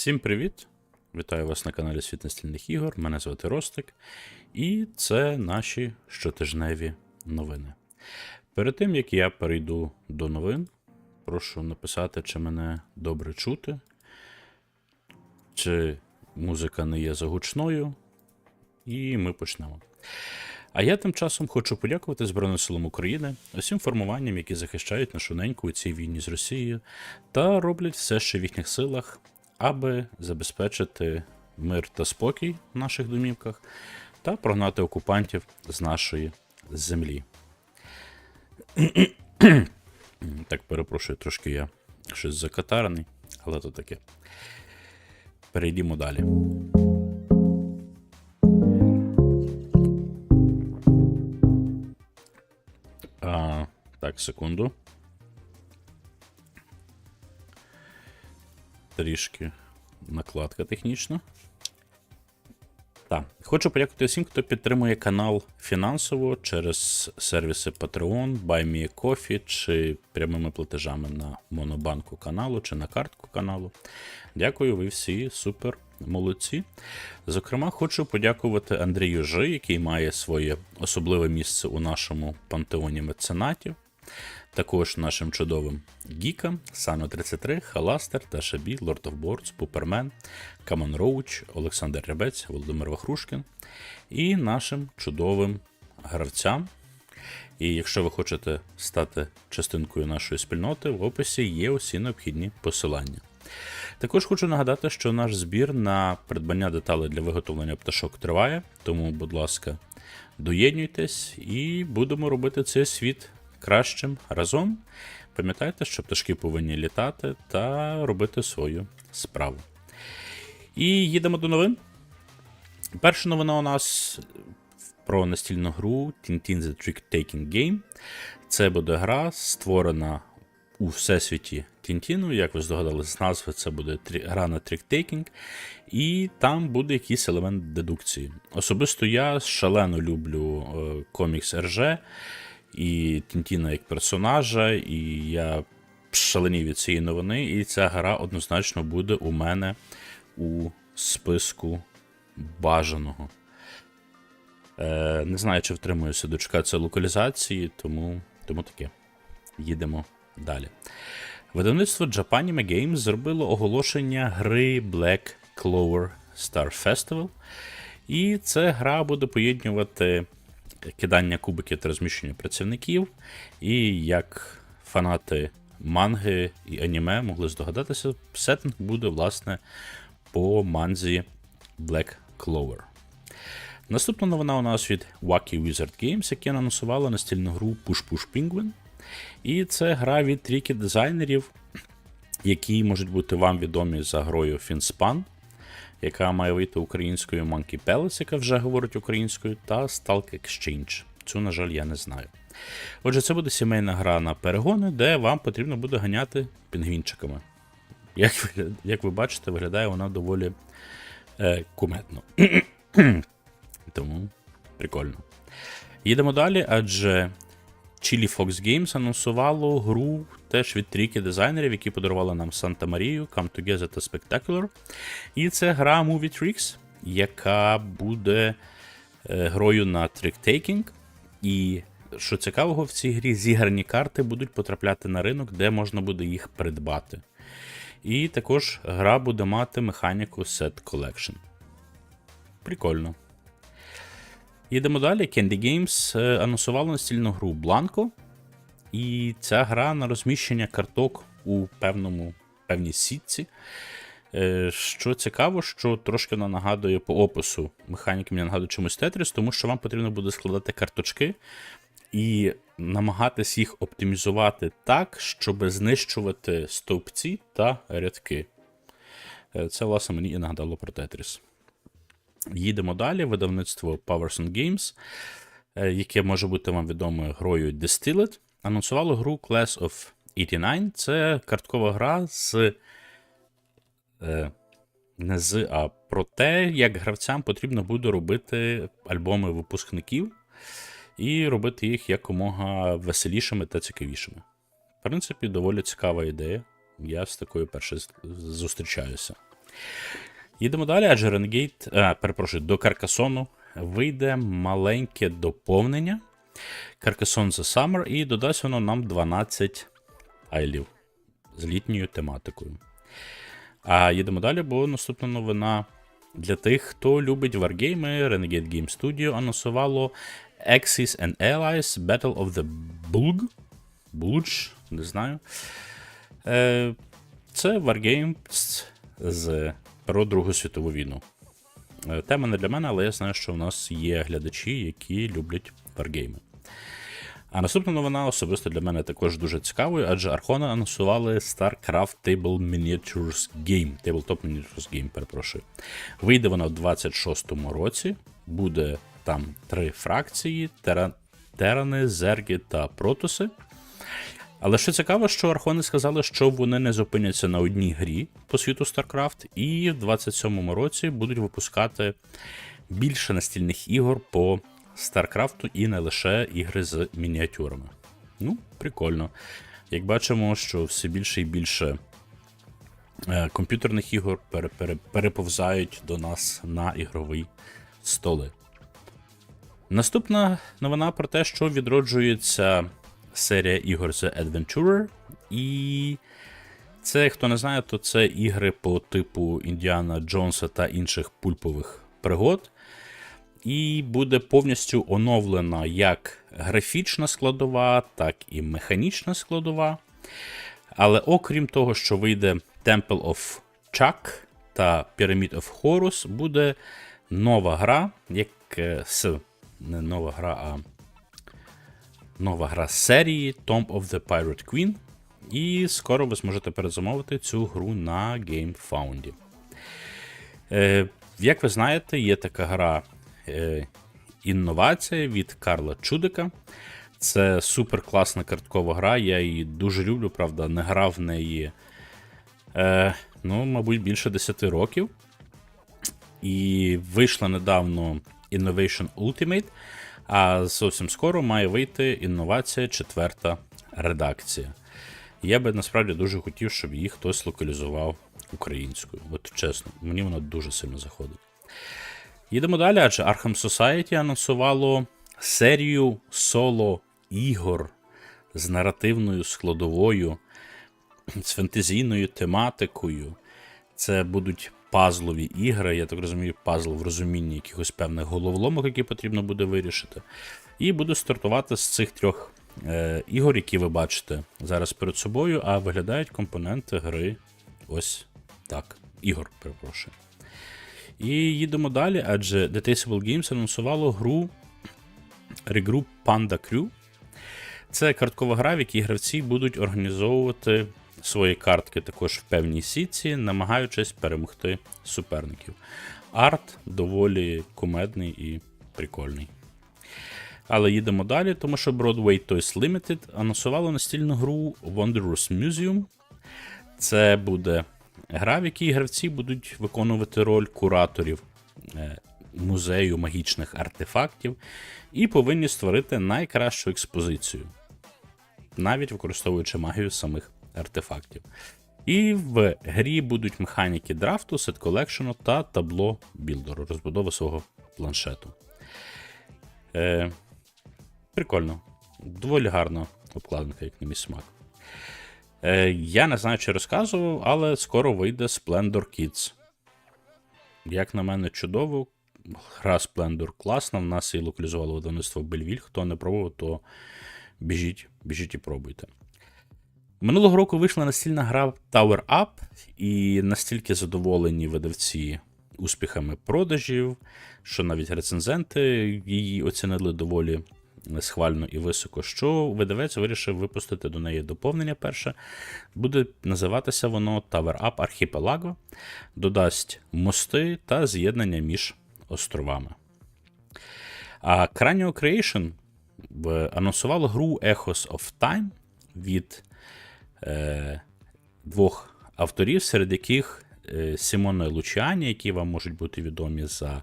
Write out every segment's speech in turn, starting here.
Всім привіт! Вітаю вас на каналі Світ настільних ігор. Мене звати Ростик, і це наші щотижневі новини. Перед тим як я перейду до новин, прошу написати, чи мене добре чути, чи музика не є загучною, і ми почнемо. А я тим часом хочу подякувати Збройним силам України, усім формуванням, які захищають нашу неньку у цій війні з Росією, та роблять все, що в їхніх силах, аби забезпечити мир та спокій в наших домівках та прогнати окупантів з нашої землі. так, перепрошую, трошки я щось закатарений, але то таке. Перейдімо далі. А, так, секунду. Трішки накладка технічна. Так, хочу подякувати всім, хто підтримує канал фінансово через сервіси Patreon, BuyMeACoffee чи прямими платежами на монобанку каналу чи на картку каналу. Дякую, ви всі супер молодці. Зокрема, хочу подякувати Андрію Жи, який має своє особливе місце у нашому пантеоні меценатів. Також нашим чудовим Гікам, Сано 33, Халастер, Даша Бі, Lord of Boards, Пупермен, Камон Роуч, Олександр Рябець, Володимир Вахрушкін і нашим чудовим гравцям. І якщо ви хочете стати частинкою нашої спільноти, в описі є усі необхідні посилання. Також хочу нагадати, що наш збір на придбання деталей для виготовлення пташок триває, тому, будь ласка, доєднуйтесь і будемо робити цей світ кращим разом. Пам'ятайте, що пташки повинні літати та робити свою справу. І їдемо до новин. Перша новина у нас про настільну гру Tintin The Trick Taking Game. Це буде гра, створена у всесвіті Тінтіну, як ви здогадалися з назви, це буде гра на тріктейкінг, і там буде якийсь елемент дедукції. Особисто я шалено люблю е, комікс РЖ і Тінтіна як персонажа, і я шаленів від цієї новини, і ця гра однозначно буде у мене у списку бажаного. Е, не знаю, чи втримуюся дочекатися локалізації, тому, тому таке. Їдемо далі. Видавництво Japanime Games зробило оголошення гри Black Clover Star Festival. І ця гра буде поєднувати кидання кубиків та розміщення працівників. І як фанати манги і аніме могли здогадатися, сеттинг буде, власне, по манзі Black Clover. Наступна новина у нас від Wacky Wizard Games, які анонсували настільну гру Push Push Penguin. І це гра від тріки дизайнерів, які можуть бути вам відомі за грою FinSpan, яка має вийти українською Monkey Palace, яка вже говорить українською, та Stalk Exchange. Цю, на жаль, я не знаю. Отже, це буде сімейна гра на перегони, де вам потрібно буде ганяти пінгвінчиками. Як ви, як ви бачите, виглядає вона доволі е, куметно. Тому прикольно. Їдемо далі, адже Chili Fox Games анонсувало гру теж від трійки дизайнерів, які подарували нам Санта Марію, Come Together та Spectacular. І це гра Movie Tricks, яка буде е, грою на тріктейкінг. І що цікавого в цій грі, зіграні карти будуть потрапляти на ринок, де можна буде їх придбати. І також гра буде мати механіку Set Collection. Прикольно. Їдемо далі. Candy Games е, анонсували настільну гру Blanco. І ця гра на розміщення карток у певному, певній сітці. Е, Що цікаво, що трошки вона нагадує по опису механіки мені нагадує чомусь Tetris, тому що вам потрібно буде складати карточки і намагатись їх оптимізувати так, щоб знищувати стовпці та рядки. Е, Це, власне, мені і нагадало про Tetris. Їдемо далі. Видавництво Powers Games, е, яке може бути вам відомою грою Distilled, анонсувало гру Class of 89. Це карткова гра з. е, Не з, а про те, як гравцям потрібно буде робити альбоми випускників і робити їх якомога веселішими та цікавішими. В принципі, доволі цікава ідея. Я з такою перше зустрічаюся. Їдемо далі, адже а, перепрошую, до Каркасону вийде маленьке доповнення. Carcassonne The Summer, і додасть воно нам 12 айлів з літньою тематикою. А їдемо далі, бо наступна новина для тих, хто любить варгейми. Renegade Game Studio анонсувало Axis and Allies Battle of the Bulg. Bulge, не знаю. Е, Це варгейм з, про Другу світову війну. Е, Тема не для мене, але я знаю, що в нас є глядачі, які люблять варгейми. А наступна новина особисто для мене також дуже цікавою, адже Архона анонсували StarCraft Table Miniatures Game. Tabletop Miniatures Game, перепрошую. Вийде вона в 26-му році. Буде там три фракції: Тера... Терани, Зерги та Протуси. Але що цікаво, що Архони сказали, що вони не зупиняться на одній грі по світу StarCraft, і в 27-му році будуть випускати більше настільних ігор по StarCraft і не лише ігри з мініатюрами. Ну, прикольно. Як бачимо, що все більше і більше е, комп'ютерних ігор пере- пере- переповзають до нас на ігрові столи. Наступна новина про те, що відроджується серія ігор The Adventurer. І це, хто не знає, то це ігри по типу Індіана Джонса та інших пульпових пригод. І буде повністю оновлена як графічна складова, так і механічна складова. Але окрім того, що вийде Temple of Chuck та Pyramid of Horus, буде нова гра, як е, с, не нова гра, а нова гра з серії Tomb of the Pirate Queen. І скоро ви зможете перезамовити цю гру на GameFound. Е, як ви знаєте, є така гра е, інновація від Карла Чудика. Це супер класна карткова гра. Я її дуже люблю, правда, не грав в неї, е, ну, мабуть, більше 10 років. І вийшла недавно Innovation Ultimate, а зовсім скоро має вийти інновація четверта редакція. Я би насправді дуже хотів, щоб її хтось локалізував українською. От чесно, мені вона дуже сильно заходить. Їдемо далі, адже Arkham Society анонсувало серію соло-ігор з наративною складовою, з фентезійною тематикою. Це будуть пазлові ігри, я так розумію, пазл в розумінні якихось певних головоломок, які потрібно буде вирішити. І буду стартувати з цих трьох е, ігор, які ви бачите зараз перед собою, а виглядають компоненти гри ось так. Ігор, перепрошую. І їдемо далі, адже Detestable Games анонсувало гру Regroup Panda Crew. Це карткова гра, в якій гравці будуть організовувати свої картки також в певній сітці, намагаючись перемогти суперників. Арт доволі кумедний і прикольний. Але їдемо далі, тому що Broadway Toys Limited анонсувало настільну гру Wondrous Museum. Це буде гра, в якій гравці будуть виконувати роль кураторів е, музею магічних артефактів і повинні створити найкращу експозицію, навіть використовуючи магію самих артефактів. І в грі будуть механіки драфту, сет колекшену та табло білдеру, розбудови свого планшету. Е, Прикольно. Доволі гарна обкладинка, як на мій смак. Е, я не знаю, чи розказував, але скоро вийде Splendor Kids. Як на мене, чудово. Гра Splendor класна. В нас її локалізувало видавництво Бельвіль. Хто не пробував, то біжіть, біжіть і пробуйте. Минулого року вийшла настільна гра Tower Up, і настільки задоволені видавці успіхами продажів, що навіть рецензенти її оцінили доволі схвально і високо, що видавець вирішив випустити до неї доповнення перше. Буде називатися воно Tower Up Archipelago, додасть мости та з'єднання між островами. А Cranio Creation в- анонсувало гру Echoes of Time від е, двох авторів, серед яких е, Сімоне Лучіані, які вам можуть бути відомі за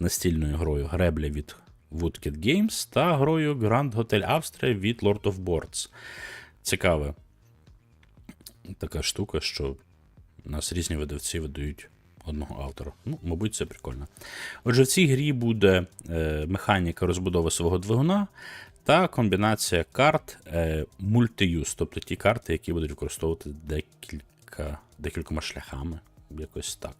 настільною грою Гребля від Woodkid Games та грою Grand Hotel Austria від Lord of Boards. Цікава така штука, що у нас різні видавці видають одного автора. Ну, мабуть, це прикольно. Отже, в цій грі буде е, механіка розбудови свого двигуна та комбінація карт е, мультиюз, тобто ті карти, які будуть використовувати декілька, декількома шляхами. Якось так.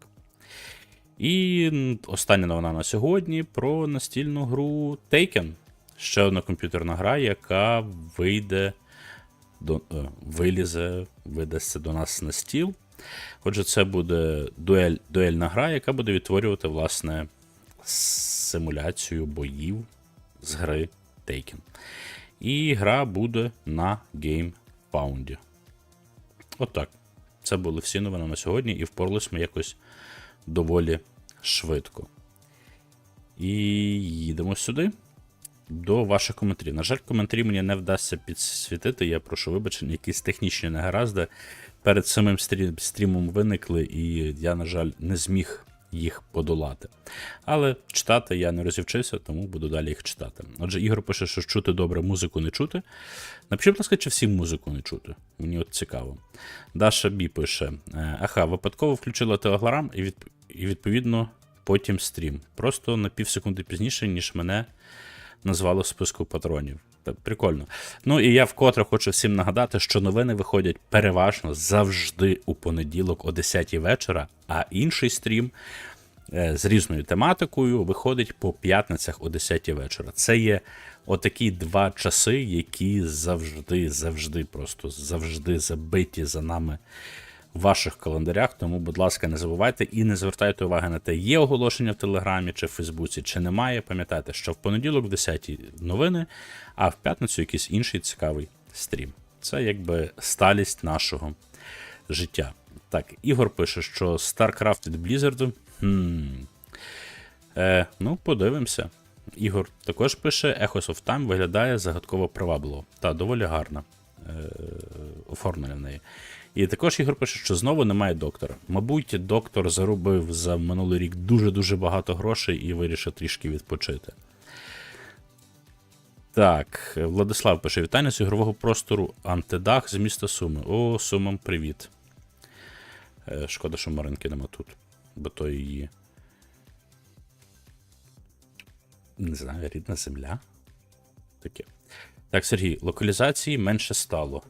І остання новина на сьогодні про настільну гру Taken. Ще одна комп'ютерна гра, яка вийде до, е, вилізе, видасться до нас на стіл. Отже, це буде дуель, дуельна гра, яка буде відтворювати, власне, симуляцію боїв з гри Taken. І гра буде на GamePound. Отак. Це були всі новини на сьогодні, і впоралися ми якось доволі швидко. І їдемо сюди до ваших коментарів. На жаль, коментарі мені не вдасться підсвітити. Я прошу вибачення, якісь технічні негаразди перед самим стрі- стрімом виникли, і я, на жаль, не зміг їх подолати. Але читати я не розівчився, тому буду далі їх читати. Отже, Ігор пише, що чути добре, музику не чути. Напишіть, будь ласка, чи всім музику не чути. Мені от цікаво. Даша Бі пише: е, Аха, випадково включила телеграм і, від... і відповідно потім стрім. Просто на пів секунди пізніше, ніж мене назвали в списку патронів. Прикольно. Ну і я вкотре хочу всім нагадати, що новини виходять переважно завжди у понеділок о 10 вечора, а інший стрім е, з різною тематикою виходить по п'ятницях о 10 вечора. Це є отакі два часи, які завжди, завжди, просто завжди забиті за нами в ваших календарях. Тому, будь ласка, не забувайте і не звертайте уваги на те, є оголошення в Телеграмі чи в Фейсбуці, чи немає. Пам'ятайте, що в понеділок в 10 новини, а в п'ятницю якийсь інший цікавий стрім. Це якби сталість нашого життя. Так, Ігор пише, що StarCraft від Blizzard. Хм. Е, ну, подивимося. Ігор також пише: Echoes of Time виглядає загадково привабливо. Та доволі гарно е, оформлення в неї. І також Ігор пише, що знову немає доктора. Мабуть, доктор заробив за минулий рік дуже-дуже багато грошей і вирішив трішки відпочити. Так, Владислав пише: вітання з ігрового простору Антидах з міста Суми. О, Сумам, привіт. Е, Шкода, що Маринки нема тут, бо то її. Не знаю, рідна земля. Таке. Так, Сергій, локалізації менше стало.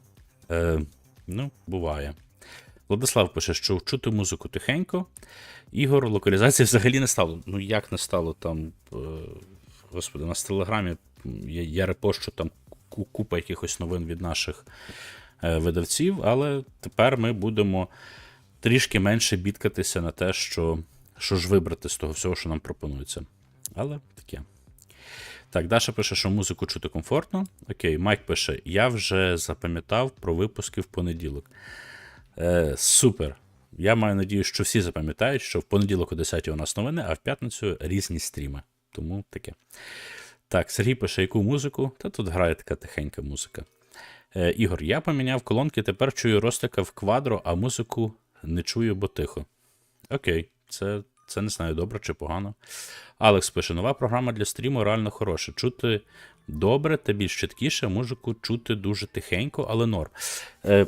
Е, ну, буває. Владислав пише, що чути музику тихенько. Ігор, локалізації взагалі не стало. Ну, як не стало там. Е, господи, у нас в телеграмі я, я репощу там купа якихось новин від наших е, видавців, але тепер ми будемо трішки менше бідкатися на те, що, що ж вибрати з того всього, що нам пропонується. Але таке. Так, Даша пише, що музику чути комфортно. Окей, Майк пише: Я вже запам'ятав про випуски в понеділок. Е, супер. Я маю надію, що всі запам'ятають, що в понеділок о 10 у нас новини, а в п'ятницю різні стріми. Тому таке. Так, Сергій пише, яку музику? Та тут грає така тихенька музика. Е, Ігор, я поміняв колонки, тепер чую Ростика в квадро, а музику не чую, бо тихо. Окей, це, це не знаю, добре чи погано. Алекс пише: нова програма для стріму реально хороша. Чути добре та більш чіткіше, музику чути дуже тихенько, але норм. Е,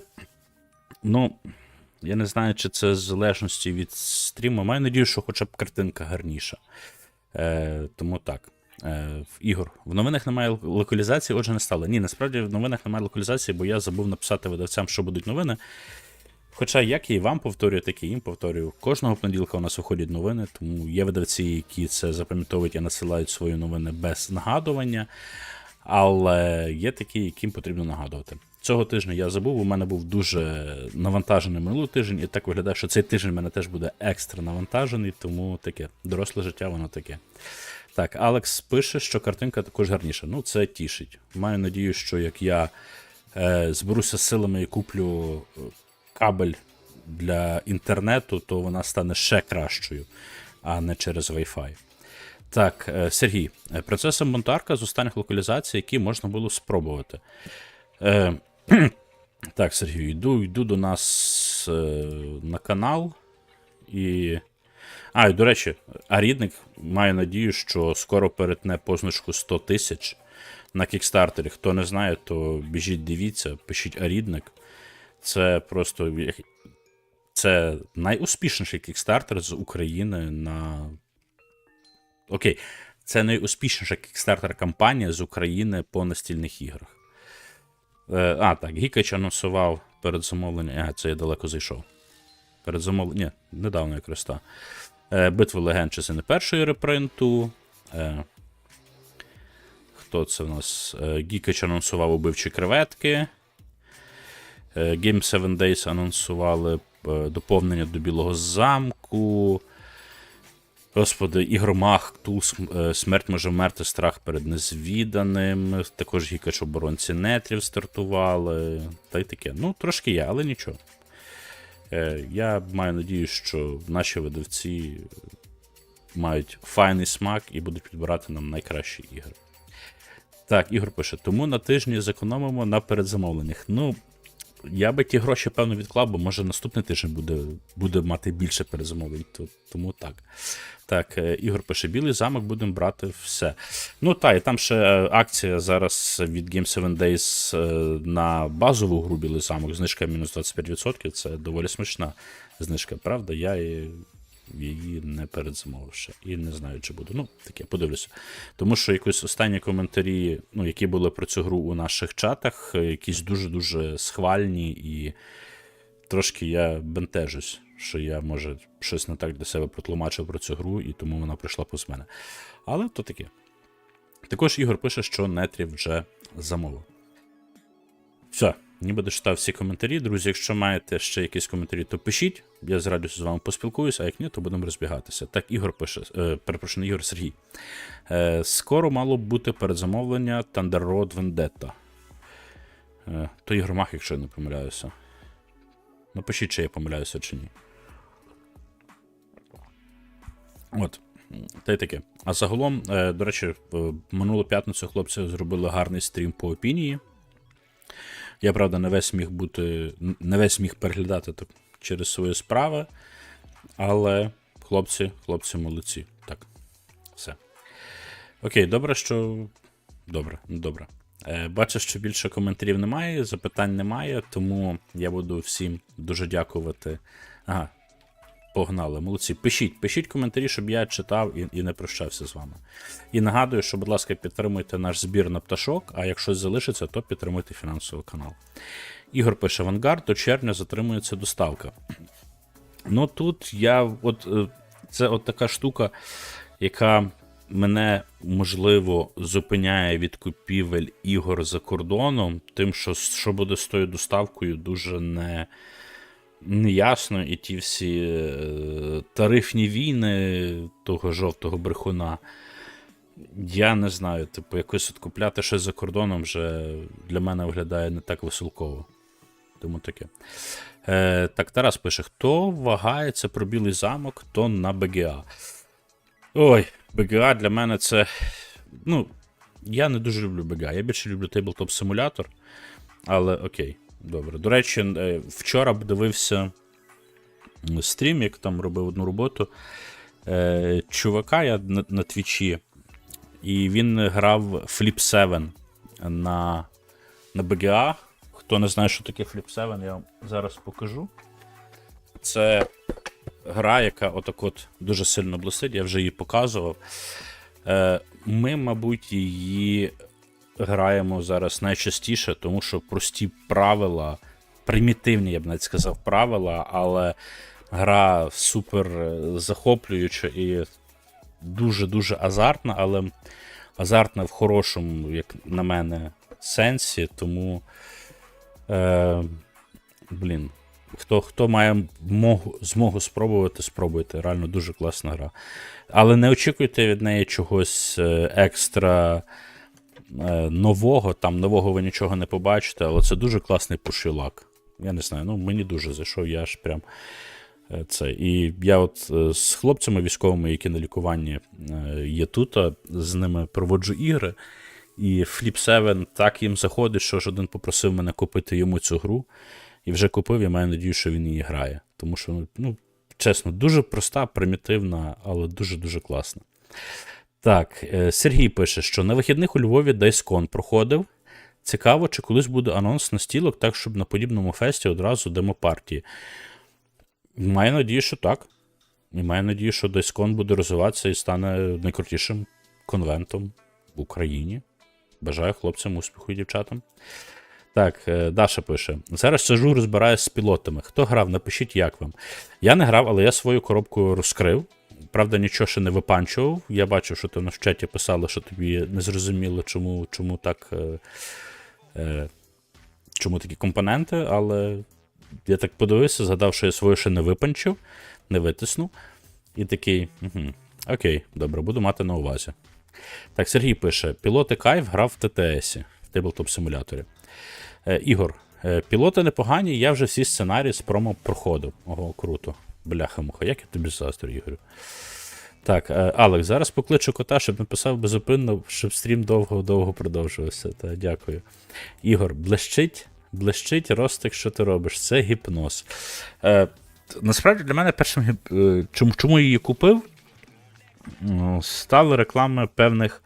ну, я не знаю, чи це з залежності від стріму. Маю надію, що хоча б картинка гарніша. Е, тому так. Е, Ігор, в новинах немає локалізації, отже, не стало. Ні, насправді в новинах немає локалізації, бо я забув написати видавцям, що будуть новини. Хоча як я і вам повторюю, так і їм повторюю. Кожного понеділка у нас виходять новини, тому є видавці, які це запам'ятовують і насилають свої новини без нагадування. Але є такі, яким потрібно нагадувати. Цього тижня я забув, у мене був дуже навантажений минулий тиждень, і так виглядає, що цей тиждень в мене теж буде екстра навантажений, тому таке доросле життя, воно таке. Так, Алекс пише, що картинка також гарніша. Ну, це тішить. Маю надію, що як я е, зберуся силами і куплю е, кабель для інтернету, то вона стане ще кращою, а не через Wi-Fi. Так, е, Сергій, е, процеси монтарка з останніх локалізацій, які можна було спробувати. Е, так, Сергій, йду, йду до нас е, на канал і. А, і до речі, Арідник має надію, що скоро перетне позначку 100 тисяч на кікстартері. Хто не знає, то біжіть, дивіться, пишіть Арідник. Це просто. це найуспішніший кікстартер з України на. Окей, це найуспішніша кікстартер кампанія з України по настільних іграх. Е, а, так, Гікач анонсував перед замовленням. А, це я далеко зайшов. Перед замовленням. Ні, недавно якраз та. Е, Битва легенд частини першої репринту. Е, хто це в нас? Е, Гікач анонсував убивчі креветки. Е, Game 7 Days анонсували е, доповнення до Білого замку. Господи, Ігромах, Тул, е, Смерть може вмерти, страх перед незвіданим. Також Гікач оборонці нетрів стартували. Та й таке. Ну, трошки є, але нічого. Я маю надію, що наші видавці мають файний смак і будуть підбирати нам найкращі ігри. Так, Ігор пише: тому на тижні зекономимо на передзамовленнях. Ну, я би ті гроші, певно, відклав, бо може наступний тиждень буде, буде мати більше перезамовлень. То, тому так. Так, е, Ігор пише: Білий замок будемо брати все. Ну так, і там ще е, акція зараз від Game 7 Days е, на базову гру Білий замок. Знижка мінус 25%. Це доволі смачна знижка, правда? Я її не передзамовив ще. І не знаю, чи буду. Ну, таке, подивлюся. Тому що якось останні коментарі, ну, які були про цю гру у наших чатах, е, якісь дуже-дуже схвальні і трошки я бентежусь, що я, може, щось не так для себе протлумачив про цю гру, і тому вона прийшла повз мене. Але то таке. Також Ігор пише, що Нетрів вже замовив. Все, ніби дочитав всі коментарі. Друзі, якщо маєте ще якісь коментарі, то пишіть. Я з радістю з вами поспілкуюся, а як ні, то будемо розбігатися. Так, Ігор пише, е, перепрошую, Ігор Сергій. Е, скоро мало б бути передзамовлення Thunder Road Vendetta. Е, то Ігромах, якщо я не помиляюся. Напишіть, чи я помиляюся, чи ні. От. Та й таке. А загалом, е, до речі, минулу п'ятницю хлопці зробили гарний стрім по опінії. Я, правда, не весь міг бути, не весь міг переглядати так через свої справи. Але хлопці, хлопці молодці. Так. Все. Окей, добре, що. Добре, добре. Е, Бачу, що більше коментарів немає, запитань немає, тому я буду всім дуже дякувати. Ага, погнали, молодці. Пишіть, пишіть коментарі, щоб я читав і, і не прощався з вами. І нагадую, що, будь ласка, підтримуйте наш збір на пташок, а якщо залишиться, то підтримуйте фінансовий канал. Ігор пише: Авангард до червня затримується доставка. Ну тут я. от е, Це от така штука, яка мене можливо зупиняє від купівель ігор за кордоном, тим, що що буде з тою доставкою, дуже не, неясно. І ті всі е, тарифні війни того жовтого брехуна. Я не знаю, типу, якось от купляти щось за кордоном вже для мене виглядає не так веселково. Тому таке. Е, так, Тарас пише: хто вагається про білий замок, то на БГА. Ой, БГА для мене це. Ну, я не дуже люблю БГА. Я більше люблю Tabletop симулятор. Але окей, добре. До речі, е, вчора б дивився стрім, як там робив одну роботу. Е, Чувака я на, на твічі, і він грав Flip 7 на, на БГА. Хто не знає, що таке Flip 7, я вам зараз покажу. Це гра, яка отак от дуже сильно блистить, я вже її показував. Е, Ми, мабуть, її граємо зараз найчастіше, тому що прості правила, примітивні, я б навіть сказав, правила, але гра супер захоплююча і дуже-дуже азартна, але азартна в хорошому, як на мене, сенсі, тому. Е, Блін. Хто хто має змогу, змогу спробувати, спробуйте. Реально дуже класна гра. Але не очікуйте від неї чогось е, екстра е, нового. Там нового ви нічого не побачите, але це дуже класний пушилак. Я не знаю, ну мені дуже зайшов, я аж прям е, це. І я от е, з хлопцями військовими, які на лікуванні е, є тут, з ними проводжу ігри. І Flip 7 так їм заходить, що ж один попросив мене купити йому цю гру. І вже купив, я маю надію, що він її грає. Тому що, ну чесно, дуже проста, примітивна, але дуже-дуже класна. Так, е, Сергій пише, що на вихідних у Львові DiceCon проходив. Цікаво, чи колись буде анонс на стілок, так, щоб на подібному фесті одразу демопартії. Маю надію, що так. І маю надію, що Дайскон буде розвиватися і стане найкрутішим конвентом в Україні. Бажаю хлопцям успіху і дівчатам. Так, е, Даша пише: зараз сижу, розбираюсь з пілотами. Хто грав, напишіть, як вам. Я не грав, але я свою коробку розкрив. Правда, нічого ще не випанчував. Я бачив, що ти в чаті писали, що тобі не зрозуміло, чому, чому так. Е, е, чому такі компоненти, але я так подивився, згадав, що я свою ще не випанчив, не витиснув. І такий. Угу, окей, добре, буду мати на увазі. Так, Сергій пише: пілоти Кайф грав в ТТС в Тейблтоп симуляторі. Е, Ігор, е, пілоти непогані, я вже всі сценарії з промо проходив. Ого, круто. Бляха-муха, як я тобі заздрю, Ігорю. Так, е, Алекс, зараз покличу кота, щоб написав безупинно, щоб стрім довго-довго продовжувався. Та, дякую. Ігор, блищить, блищить ростик, що ти робиш. Це гіпноз. Е, насправді для мене першим гіп- е, чому, чому я її купив? Стали реклами певних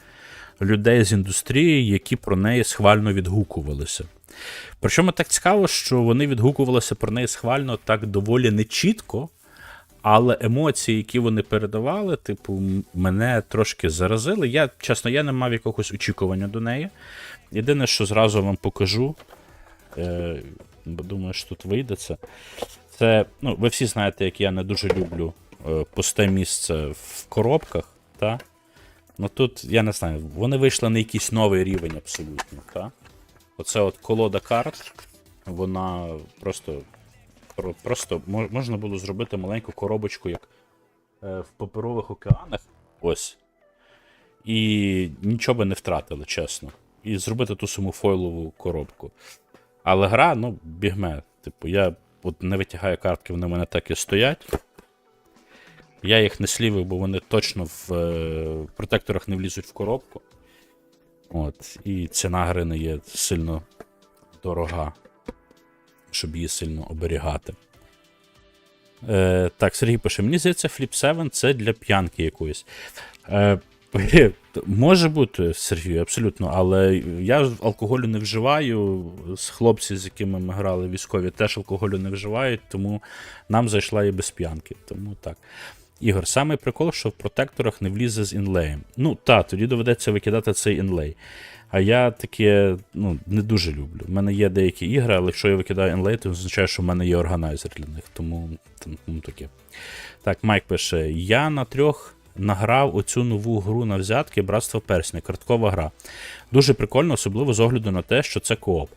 людей з індустрії, які про неї схвально відгукувалися. Причому так цікаво, що вони відгукувалися про неї схвально так доволі нечітко, але емоції, які вони передавали, типу, мене трошки заразили. Я, чесно, я не мав якогось очікування до неї. Єдине, що зразу вам покажу, е, бо думаю, що тут вийде це. Це, ну, ви всі знаєте, як я не дуже люблю е, пусте місце в коробках, та? Ну тут, я не знаю, вони вийшли на якийсь новий рівень абсолютно, та? Оце от колода карт, вона просто. Про- Просто можна було зробити маленьку коробочку, як е, в паперових океанах. Ось. І нічого би не втратили, чесно. І зробити ту саму фойлову коробку. Але гра, ну, бігме. Типу, я от не витягаю картки, вони в мене так і стоять. Я їх не слівив, бо вони точно в е, протекторах не влізуть в коробку. От. І ціна гри не є сильно дорога, щоб її сильно оберігати. Е, так, Сергій пише: мені здається, Flip 7 це для п'янки якоїсь. Е, може бути, Сергій, абсолютно, але я алкоголю не вживаю. З хлопців, з якими ми грали військові, теж алкоголю не вживають, тому нам зайшла і без п'янки. Тому так. Ігор, самий прикол, що в протекторах не влізе з інлеєм. Ну, та, тоді доведеться викидати цей інлей. А я таке ну, не дуже люблю. У мене є деякі ігри, але якщо я викидаю інлей, то означає, що в мене є органайзер для них. Тому, тому таке. Так, Майк пише: Я на трьох награв оцю нову гру на взятки Братство Персня, карткова гра. Дуже прикольно, особливо з огляду на те, що це кооп.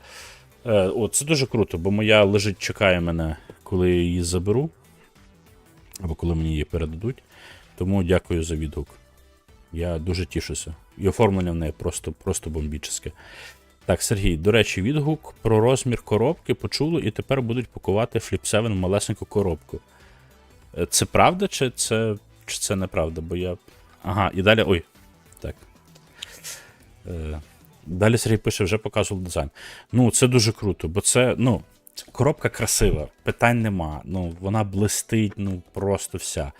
Е, о, це дуже круто, бо моя лежить, чекає мене, коли я її заберу. Або коли мені її передадуть. Тому дякую за відгук. Я дуже тішуся. І оформлення в неї просто, просто бомбічне. Так, Сергій, до речі, відгук про розмір коробки почули і тепер будуть пакувати Flip 7 в малесеньку коробку. Е, Це правда, чи це, чи це неправда? Бо я. Ага, і далі. Ой. Так. Е, Далі Сергій пише, вже показував дизайн. Ну, це дуже круто, бо це, ну, коробка красива, питань нема. Ну, вона блистить, ну, просто вся.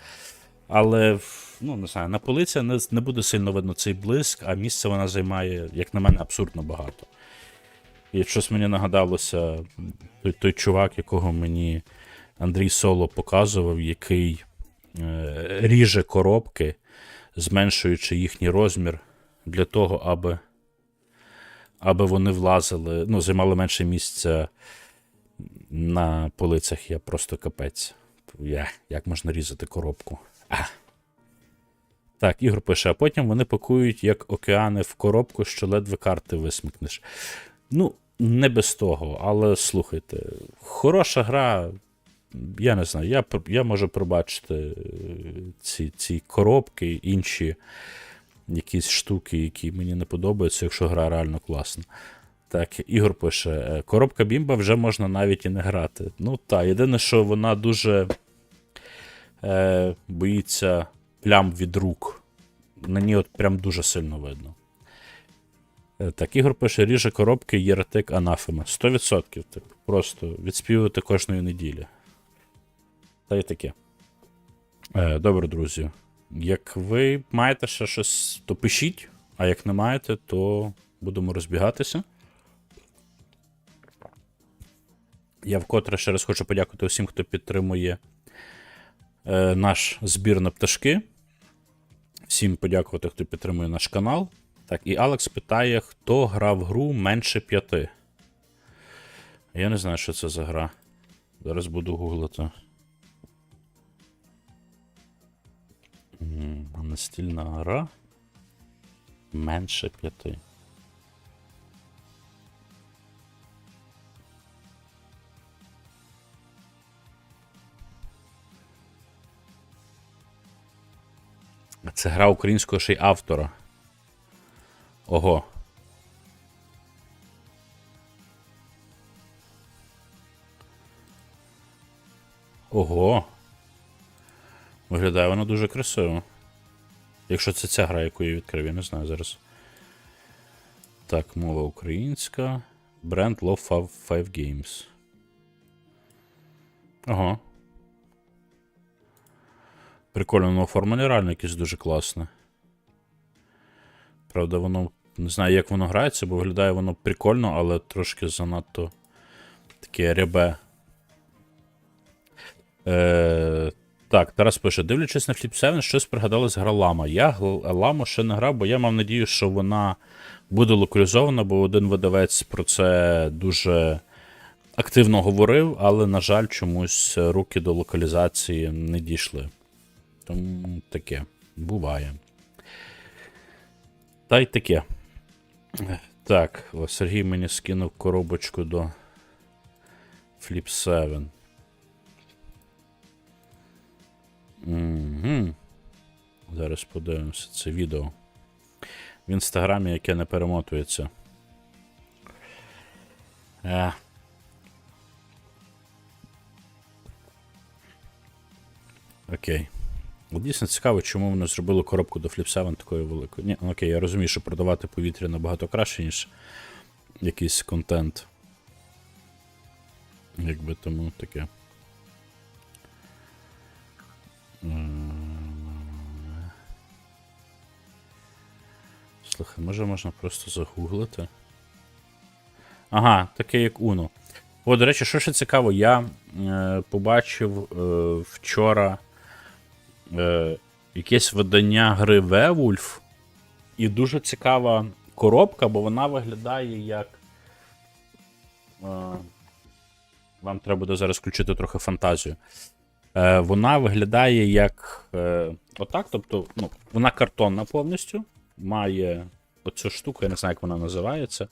Але, ну, не знаю, на полиці не, не буде сильно видно цей блиск, а місце вона займає, як на мене, абсурдно багато. І щось мені нагадалося, той, той чувак, якого мені Андрій Соло показував, який е, ріже коробки, зменшуючи їхній розмір для того, аби, аби вони влазили, ну, займали менше місця на полицях. Я просто капець. Я, як можна різати коробку? А. Так, Ігор пише, а потім вони пакують як океани в коробку, що ледве карти висмикнеш. Ну, не без того, але слухайте, хороша гра. Я не знаю, я, я можу пробачити е, ці, ці коробки, інші якісь штуки, які мені не подобаються, якщо гра реально класна. Так, Ігор пише: е, коробка Бімба вже можна навіть і не грати. Ну так, єдине, що вона дуже е, боїться плям від рук. На ній от прям дуже сильно видно. Е, Так, Ігор пише, ріже коробки Єретик Анафема. 100%. Типу, просто відспівувати кожної неділі. Та й таке. Е, добре, друзі. Як ви маєте ще щось, то пишіть, а як не маєте, то будемо розбігатися. Я вкотре ще раз хочу подякувати усім, хто підтримує е, наш збір на пташки. Всім подякувати, хто підтримує наш канал. Так, і Алекс питає, хто грав гру менше п'яти. Я не знаю, що це за гра. Зараз буду гуглити. Настільна гра. Менше п'яти. Це гра українського ще й автора. Ого. Ого. Виглядає вона дуже красиво. Якщо це ця гра, яку я відкрив, я не знаю зараз. Так, мова українська. Бренд Love 5 Games. Ага. Прикольно, воно оформлення реально якесь дуже класне. Правда, воно. Не знаю, як воно грається, бо виглядає воно прикольно, але трошки занадто таке рябе. Е, так, Тарас пише: дивлячись на Flip 7, щось пригадалось гра Лама. Я Ламу ще не грав, бо я мав надію, що вона буде локалізована, бо один видавець про це дуже активно говорив, але, на жаль, чомусь руки до локалізації не дійшли. Тому таке. Буває. Та й таке. Так, о, Сергій мені скинув коробочку до Flip 7. Угу. Зараз подивимося це відео. В інстаграмі, яке не перемотується. Е. Окей. Дійсно цікаво, чому вони зробили коробку до Flip 7 такою великою. Ні, ну окей, я розумію, що продавати повітря набагато краще, ніж якийсь контент. Якби тому таке. М. Слухай, може можна просто загуглити. Ага, таке як Uno. О, до речі, що ще цікаво, я е, побачив е, вчора е, якесь видання гри Werewolf. І дуже цікава коробка, бо вона виглядає як. Е, вам треба буде зараз включити трохи фантазію. Е, вона виглядає як. Е, отак, тобто, ну, вона картонна повністю. Має оцю штуку, я не знаю, як вона називається.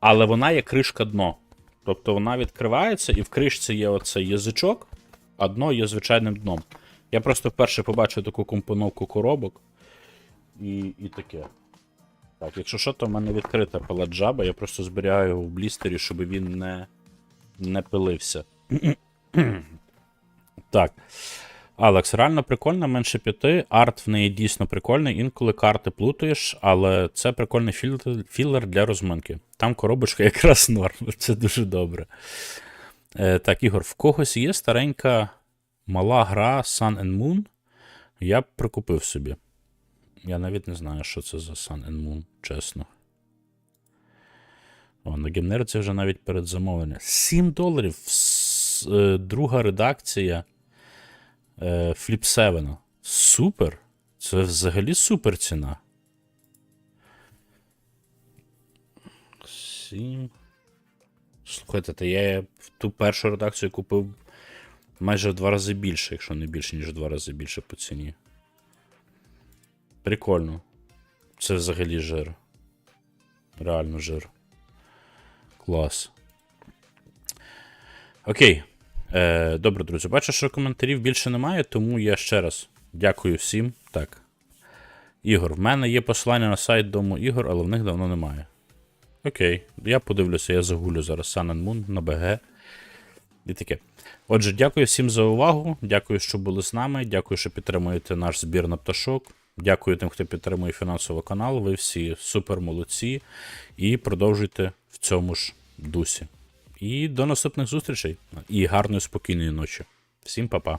Але вона є кришка дно. Тобто вона відкривається, і в кришці є оцей язичок, а дно є звичайним дном. Я просто вперше побачив таку компоновку коробок. І, і таке. Так, якщо що, то в мене відкрита паладжаба, я просто зберігаю його в блістері, щоб він не, не пилився. так. Алекс, реально прикольно, менше п'яти. Арт в неї дійсно прикольний. Інколи карти плутаєш, але це прикольний філер для розминки. Там коробочка якраз норм. Це дуже добре. Е, так, Ігор, в когось є старенька мала гра Sun and Moon. Я б прикупив собі. Я навіть не знаю, що це за Sun and Moon, чесно. О, на гімнерці вже навіть передзамовлення. 7 доларів. Е, Друга редакція е, Flip 7. Супер. Це взагалі супер ціна. 7. Слухайте, та я ту першу редакцію купив майже в два рази більше, якщо не більше, ніж в два рази більше по ціні. Прикольно. Це взагалі жир. Реально жир. Клас. Окей. Е, добре, друзі. Бачу, що коментарів більше немає, тому я ще раз дякую всім. Так. Ігор, в мене є посилання на сайт дому ігор, але в них давно немає. Окей, я подивлюся, я загулю зараз Sun and Moon на БГ. І таке. Отже, дякую всім за увагу. Дякую, що були з нами. Дякую, що підтримуєте наш збір на пташок. Дякую тим, хто підтримує фінансово канал. Ви всі супер молодці. І продовжуйте в цьому ж дусі. І до наступних зустрічей. І гарної спокійної ночі. Всім па-па.